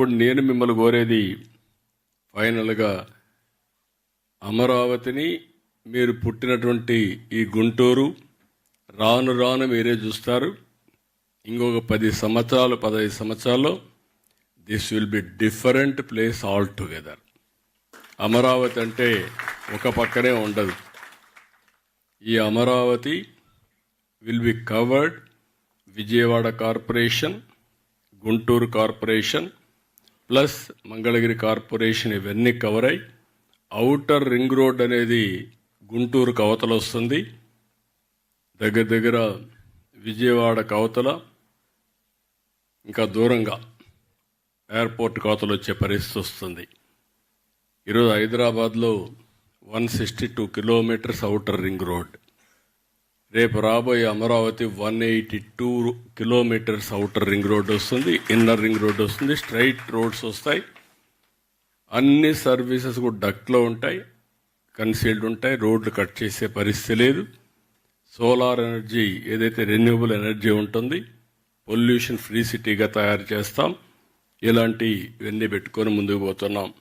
ఇప్పుడు నేను మిమ్మల్ని కోరేది ఫైనల్గా అమరావతిని మీరు పుట్టినటువంటి ఈ గుంటూరు రాను రాను మీరే చూస్తారు. ఇంకొక పది సంవత్సరాలు పదహైదు సంవత్సరాల్లో this will be different place all together Amaravati అంటే ఒక పక్కనే ఉండదు. ఈ Amaravati will be covered Vijayawada corporation Guntur corporation plus Mangalagiri corporation ఇవన్నీ కవర్ అయి అవుటర్ రింగ్ రోడ్ అనేది గుంటూరు కవతల వస్తుంది. దగ్గర దగ్గర విజయవాడ కవతల ఇంకా దూరంగా ఎయిర్పోర్ట్ కవతలు వచ్చే పరిస్థితి వస్తుంది. ఈరోజు హైదరాబాద్లో one sixty two kilometres outer ring road. రేపు రాబోయే Amaravati one eighty two kilometres outer ring road వస్తుంది ఇన్నర్ రింగ్ రోడ్ వస్తుంది స్ట్రైట్ రోడ్స్ వస్తాయి. అన్ని సర్వీసెస్ కూడా డక్లో ఉంటాయి కన్సీల్డ్ ఉంటాయి రోడ్లు కట్ చేసే పరిస్థితి లేదు. సోలార్ ఎనర్జీ ఏదైతే రెన్యూబుల్ ఎనర్జీ ఉంటుంది పొల్యూషన్ ఫ్రీ సిటీగా తయారు చేస్తాం. ఇలాంటి ఇవన్నీ పెట్టుకొని ముందుకు పోతున్నాం.